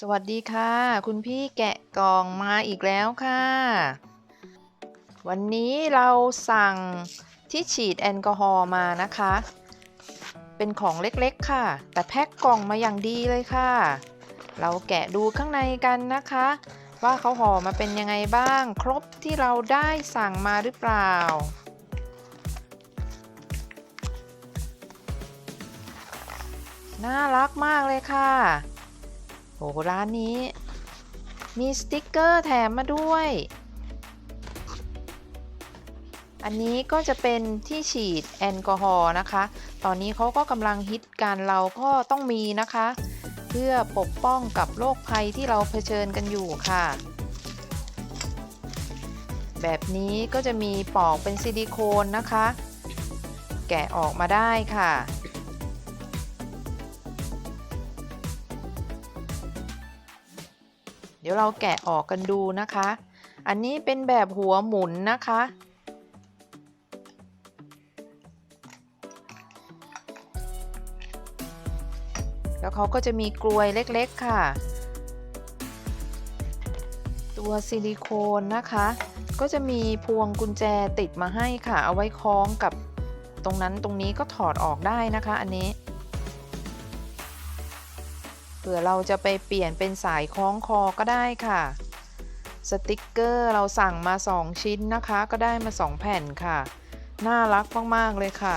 สวัสดีค่ะ คุณพี่แกะกล่องมาอีกแล้วค่ะ วันนี้เราสั่งที่ฉีดแอลกอฮอล์มานะคะ เป็นของเล็กๆค่ะ แต่แพ็คกล่องมาอย่างดีเลยค่ะ เราแกะดูข้างในกันนะคะ ว่าเขาห่อมาเป็นยังไงบ้าง ครบที่เราได้สั่งมาหรือเปล่าน่ารักมากเลยค่ะ โอ้ร้านนี้ มีสติกเกอร์แถมมาด้วย อันนี้ก็จะเป็นที่ฉีดแอลกอฮอล์นะคะ ตอนนี้เขาก็กำลังฮิตกันเราก็ต้องมีนะคะ เพื่อปกป้องกับโรคภัยที่เราเผชิญกันอยู่ค่ะ แบบนี้ก็จะมีปอกเป็นซิลิโคนนะคะ แกะออกมาได้ค่ะ ดี๋ยวเราแกะออกกันดูนะคะ อันนี้เป็นแบบหัวหมุนนะคะ แล้วเขาก็จะมีกลวยเล็กๆค่ะ ตัวซิลิโคนนะคะ ก็จะมีพวงกุญแจติดมาให้ค่ะ เอาไว้คล้องกับตรงนั้นตรงนี้ก็ถอดออกได้นะคะอันนี้ ผื่อเราจะไปเปลี่ยนเป็นสายคล้องคอก็ได้ค่ะ สติกเกอร์เราสั่งมา 2 ชิ้นนะคะ ก็ได้มา 2 แผ่นค่ะ น่ารักมาก ๆ เลยค่ะ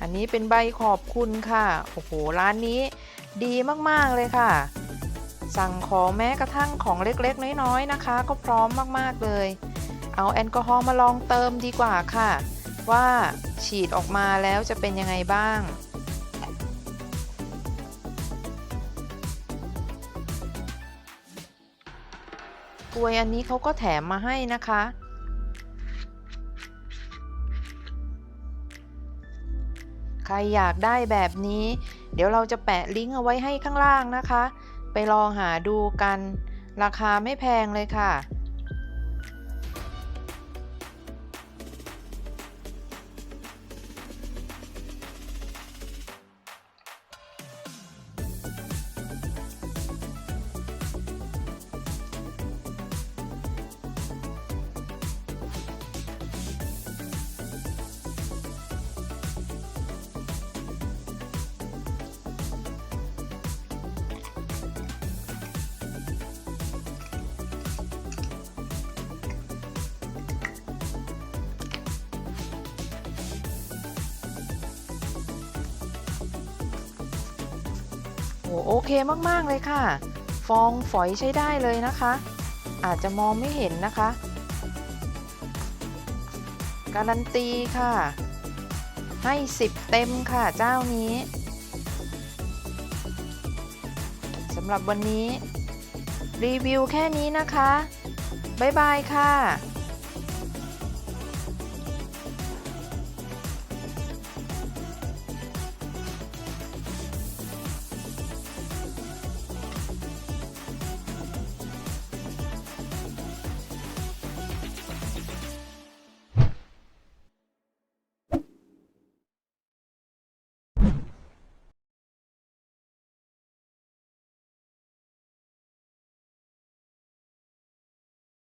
อันนี้เป็นใบขอบคุณค่ะ โอ้โห ร้านนี้ดีมาก ๆ เลยค่ะ สั่งของแม้กระทั่งของเล็กๆ น้อย ๆ นะคะ ก็พร้อมมากๆเลย เอาแอลกอฮอล์มาลองเติมดีกว่าค่ะ ว่าฉีดออกมาแล้วจะเป็นยังไงบ้าง กลวยอันนี้เขาก็แถมมาให้นะคะ ใครอยากได้แบบนี้ เดี๋ยวเราจะแปะลิงก์เอาไว้ให้ข้างล่างนะคะ ไปลองหาดูกัน ราคาไม่แพงเลยค่ะ โอเคมากๆเลยค่ะ ฟองฝอยใช้ได้เลยนะคะ อาจจะมองไม่เห็นนะคะ การันตีค่ะ ให้ 10 เต็มค่ะเจ้านี้สำหรับวันนี้ รีวิวแค่นี้นะคะ บ๊ายบายค่ะ